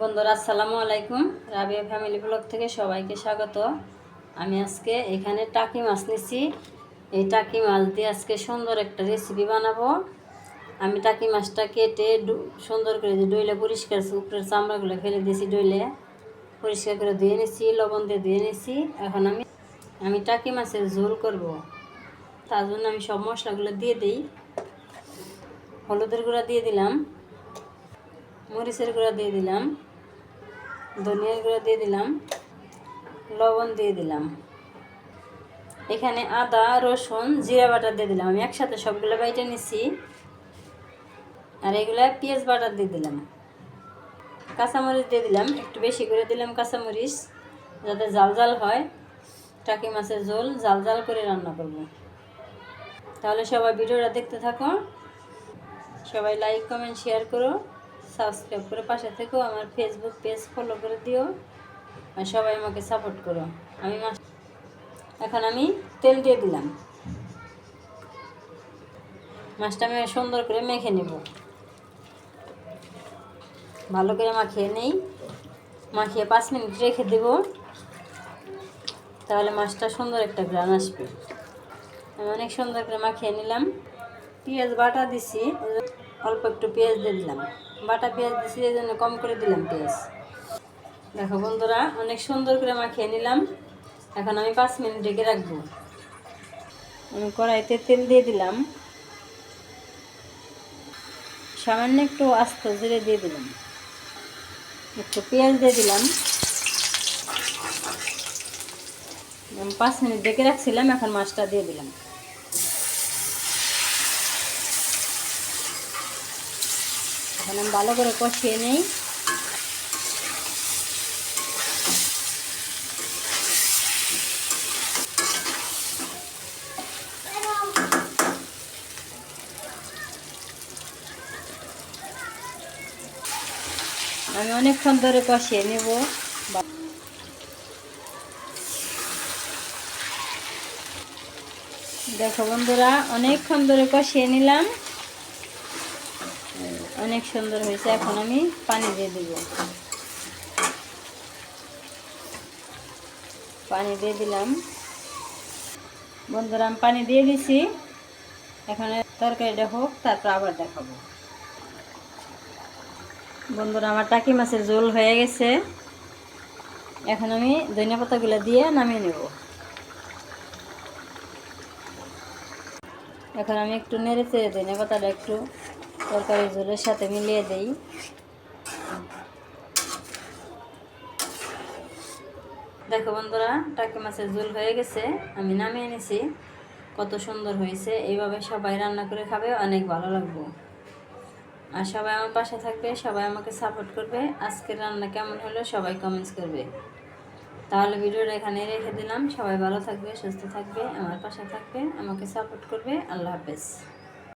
বন্ধুরা, আসসালামু আলাইকুম। রাবিয়া ফ্যামিলি ব্লগ থেকে সবাইকে স্বাগত। আমি আজকে এখানে টাকি মাছ নিছি। এই টাকি মাছ দিয়ে আজকে সুন্দর একটা রেসিপি বানাবো। আমি টাকি মাছটা কেটে সুন্দর করে ডইলে পরিষ্কার উপরের চামড়াগুলো ফেলে দিয়েছি ডইলে। পরিষ্কার করে ধুয়ে নিছি, লবণ দিয়ে ধুয়ে নিছি। এখন আমি আমি টাকি মাছের ঝোল করব। তার জন্য আমি সব মশলাগুলো দিয়ে দিই। হলুদের গুঁড়া দিয়ে দিলাম। মরিচের গুঁড়া দিয়ে দিলাম, ধনিয়ার গুঁড়া দিয়ে দিলাম, লবণ দিয়ে দিলাম। এখানে আদা, রসুন, জিরা বাটা দিয়ে দিলাম। আমি একসাথে সবগুলো বাইটে নিছি। আর এগুলা পেঁয়াজ বাটা দিয়ে দিলাম। কাঁচামরিচ দিয়ে দিলাম। একটু বেশি করে দিলাম কাঁচামরিচ, যাতে জাল জাল হয়। টাকি মাছের ঝোল জাল জাল করে রান্না করব। তাহলে সবাই ভিডিওটা দেখতে থাকো। সবাই লাইক কমেন্ট শেয়ার করো। সাবস্ক্রাইব করে পাশে থেকেও আমার ফেসবুক পেজ ফলো করে দিও। আর সবাই আমাকে সাপোর্ট করো। আমি মাছ এখন আমি তেল দিয়ে দিলাম। মাছটা আমি সুন্দর করে মেখে নেব। ভালো করে মাখিয়ে নেই। মাখিয়ে পাঁচ মিনিট রেখে দেব। তাহলে মাছটা সুন্দর একটা গ্রান আসবে। আমি অনেক সুন্দর করে মাখিয়ে নিলাম। পেঁয়াজ বাটা দিছি। অল্প একটু পেঁয়াজ দিয়ে দিলাম। বাটা পেঁয়াজ দিছি, এই জন্য কম করে দিলাম পেঁয়াজ। দেখো বন্ধুরা, অনেক সুন্দর করে মাখিয়ে নিলাম। এখন আমি পাঁচ মিনিট রেখে রাখব। আমি কড়াইতে তেল দিয়ে দিলাম। সামান্য একটু আস্ত জিরে দিয়ে দিলাম। একটু পেঁয়াজ দিয়ে দিলাম। পাঁচ মিনিট ডেকে রাখছিলাম, এখন মাছটা দিয়ে দিলাম। এখন আমি ভালো করে কষিয়ে নেই। আমি অনেকক্ষণ ধরে কষিয়ে নেব। দেখো বন্ধুরা, অনেকক্ষণ ধরে কষিয়ে নিলাম। অনেক সুন্দর হয়েছে, এখন আমি পানি দিয়ে দিব। পানি দিয়ে দিলাম। বন্ধুরা, আমি পানি দিয়ে দিছি। এখন তরকারিটা হোক, তারপর আবার দেখাবো। বন্ধুরা, আমার টাকি মাছের ঝোল হয়ে গেছে। এখন আমি ধনিয়া পাতাগুলো দিয়ে নামিয়ে নেব। এখন আমি একটু নেড়ে চেড়ে ধনিয়া পাতাটা একটু তরকারি ঝোলের সাথে মিলিয়ে দেই। দেখো বন্ধুরা, টাকি মাছের ঝোল হয়ে গেছে, আমি নামিয়ে নিছি। কত সুন্দর হয়েছে, এইভাবে সবাই রান্না করে খাবে, অনেক ভালো লাগবে। আর সবাই আমার পাশে থাকবে, সবাই আমাকে সাপোর্ট করবে। আজকের রান্না কেমন হলো, সবাই কমেন্টস করবে। তাহলে ভিডিওটা এখানে রেখে দিলাম। সবাই ভালো থাকবে, সুস্থ থাকবে, আমার পাশে থাকবে, আমাকে সাপোর্ট করবে। আল্লাহ হাফেজ।